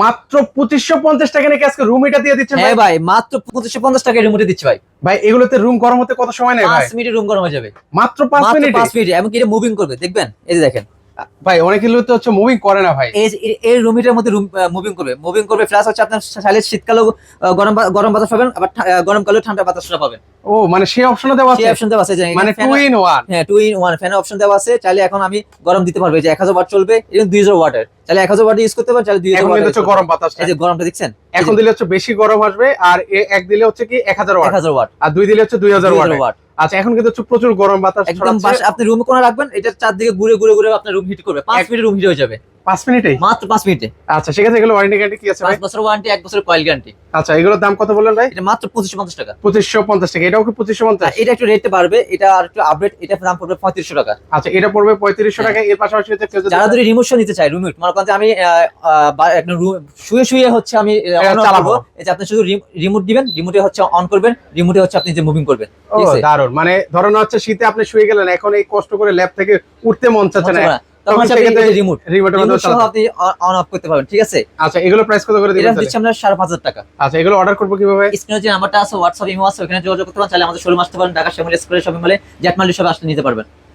মাত্র পঁচিশশো পঞ্চাশ টাকা নাকি আজকে রুম এটা দিয়ে দিচ্ছে হ্যাঁ ভাই। ভাই মাত্র পঁচিশশো পঞ্চাশ টাকা রুম এটা দিচ্ছি ভাই। ভাই এগুলোতে রুম গরম হতে কত সময় নেয় ভাই? পাঁচ মিনিটে রুম গরম হয়ে যাবে। মাত্র পাঁচ মিনিট? পাঁচ মিনিট এমনকি এটা মুভিং করবে দেখবেন? এই যে দেখেন। ভাই অনেক তো হচ্ছে মুভিং করে না ভাই। এই এই- এই রুম হিটার মধ্যে মুভিং করবে। মুভিং করবে প্লাস হচ্ছে আপনার চাইলে শীতকালেও গরম গরম বাতাস পাবেন আবার গরমকালেও ঠান্ডা বাতাসটা পাবেন। ও মানে সেই দেওয়া সেই আছে? অপশন দেওয়া আছে মানে টু ইন ওয়ান হ্যাঁ টু ইন ওয়ান ফ্যানের অপশন দেওয়া আছে চাইলে এখন আমি গরম দিতে পারব যে এক হাজার ওয়াট চলবে এবং দুই হাজার ওয়াটের চাইলে এক হাজার ওয়াট ইউজ করতে পারেন চাইলে দুই হাজার এখন ওয়াট গরম বাতাস এই যে গরমটা দেখছেন? এখন দিলে হচ্ছে বেশি গরম আসবে আর এক দিলে হচ্ছে কি এক হাজার ওয়াট হাজার ওয়াট আর দুই দিলে হচ্ছে দুই হাজার দুই ওয়াট হাজার ওয়াট আচ্ছা এখন কিন্তু প্রচুর গরম বাতাস একদম আপনি রুম কোন রাখবেন এটা চারদিকে ঘুরে ঘুরে ঘুরে আপনার রুম হিট করবে। পাঁচ মিনিট রুম হিট হয়ে যাবে। পাঁচ মিনিটেই মাত্র পাঁচ মিনিটে। আচ্ছা সেক্ষেত্রে এগুলো ওয়ারেন্টি গ্যারান্টি কি আছে পাঁচ বছর ওয়ারেন্টি এক বছর কয়েল গ্যারান্টি আচ্ছা এগুলোর দাম কত বললেন ভাই? এটা মাত্র পঁচিশশো পঞ্চাশ টাকা। পঁচিশশো পঞ্চাশ টাকা। এটাও কি পঁচিশশো পঞ্চাশ? আর এটা একটু রেটে বাড়বে। এটা আর একটু আপডেট এটা দাম পড়বে পঁয়ত্রিশশো টাকা। আচ্ছা এটা পড়বে পঁয়ত্রিশশো টাকা এর পাশাপাশি যারা যদি রিমোশন নিতে চায় রিমোট মনে করেন আমি একটা শুয়ে শুয়ে হচ্ছে আমি এটা আপনি শুধু রিমোট দিবেন রিমোটে হচ্ছে অন করবেন রিমোটে হচ্ছে আপনি যে মুভিং করবেন। ঠিক আছে? দারুণ মানে ধরুন হচ্ছে শীতে আপনি শুয়ে গেলেন এখন এই কষ্ট করে ল্যাব থেকে উঠতে মন চাচ্ছে না। তখন সেক্ষেত্রে রিমোট রিমোটের আপনি অন অফ করতে পারবেন ঠিক আছে? আচ্ছা এগুলো প্রাইস কত করে এটা দিচ্ছি আমরা সাড়ে পাঁচ হাজার টাকা। আচ্ছা এগুলো অর্ডার করব কীভাবে? স্ক্রিনে যে নাম্বারটা আছে হোয়াটসঅ্যাপ ইমো আছে ওখানে যোগাযোগ করতে পারেন আমাদের শোরুম আসতে পারেন ঢাকা শ্যামলী স্কুলের শপিং মলে জেটমালি সব আসতে নিতে পারবেন।